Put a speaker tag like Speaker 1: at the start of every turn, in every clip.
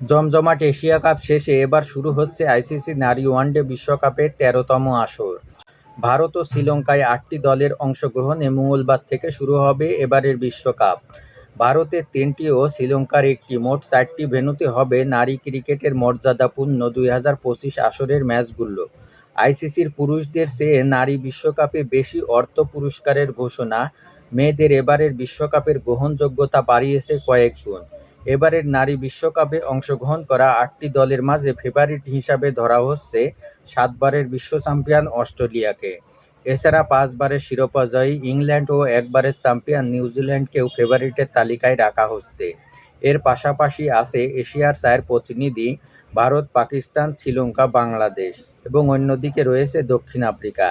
Speaker 1: জমজমাট Asia cup শেষে এবার শুরু হচ্ছে আইসিসি নারী ওয়ানডে বিশ্বকাপের তেরোতম আসর। ভারত ও শ্রীলঙ্কায় আটটি দলের অংশগ্রহণে মঙ্গলবার থেকে শুরু হবে এবারের বিশ্বকাপ। ভারতের তিনটি ও শ্রীলঙ্কার একটি মোট চারটি ভেন্যুতে হবে নারী ক্রিকেটের মর্যাদাপূর্ণ দুই হাজার পঁচিশ আসরের ম্যাচগুলো। আইসিসির পুরুষদের চেয়ে নারী বিশ্বকাপে বেশি অর্থ পুরস্কারের ঘোষণা। মেয়েদের এবারের বিশ্বকাপের গ্রহণযোগ্যতা বাড়িয়েছে কয়েক গুণ। এবারের নারী বিশ্বকাপে অংশগ্রহণ করা আটটি দলের মাঝে ফেভারিট হিসাবে ধরা হচ্ছে সাতবারের বিশ্ব চ্যাম্পিয়ন অস্ট্রেলিয়াকে। এছাড়া পাঁচবারের শিরোপাজয়ী ইংল্যান্ড ও একবারের চ্যাম্পিয়ন নিউজিল্যান্ডকেও ফেভারিটের তালিকায় রাখা হচ্ছে। এর পাশাপাশি আছে এশিয়ার চায়ের প্রতিনিধি ভারত, পাকিস্তান, শ্রীলঙ্কা, বাংলাদেশ এবং অন্যদিকে রয়েছে দক্ষিণ আফ্রিকা।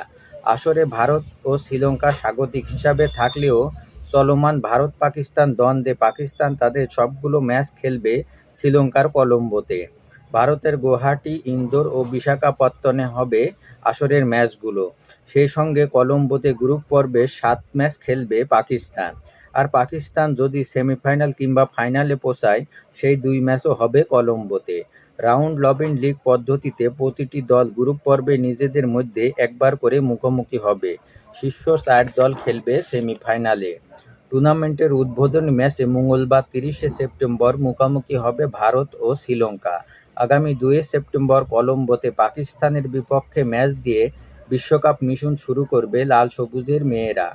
Speaker 1: আসরে ভারত ও শ্রীলঙ্কা স্বাগতিক হিসাবে থাকলেও চলমান ভারত, পাকিস্তান, দ্বন্দ্বে পাকিস্তান তাদের সবগুলো ম্যাচ খেলবে শ্রীলঙ্কার কলম্বোতে। ভারতের গুয়াহাটি, ইন্দোর ও বিশাখাপত্তনে হবে আসরের ম্যাচগুলো। সেই সঙ্গে কলম্বোতে গ্রুপ পর্বে সাত ম্যাচ খেলবে পাকিস্তান। আর পাকিস্তান যদি সেমিফাইনাল কিংবা ফাইনালে পৌঁছায় সেই দুই ম্যাচও হবে কলম্বোতে। রাউন্ড রবিন লিগ পদ্ধতিতে প্রতিটি দল গ্রুপ পর্বে নিজেদের মধ্যে একবার করে মুখোমুখি হবে। শীর্ষ চার দল খেলবে সেমিফাইনালে। টুর্নামেন্টের উদ্বোধনী ম্যাচে মঙ্গলবার তিরিশে সেপ্টেম্বর মুখোমুখি হবে ভারত ও শ্রীলঙ্কা। আগামী দুই সেপ্টেম্বর কলম্বোতে পাকিস্তানের বিপক্ষে ম্যাচ দিয়ে বিশ্বকাপ মিশন শুরু করবে লাল সবুজের মেয়েরা।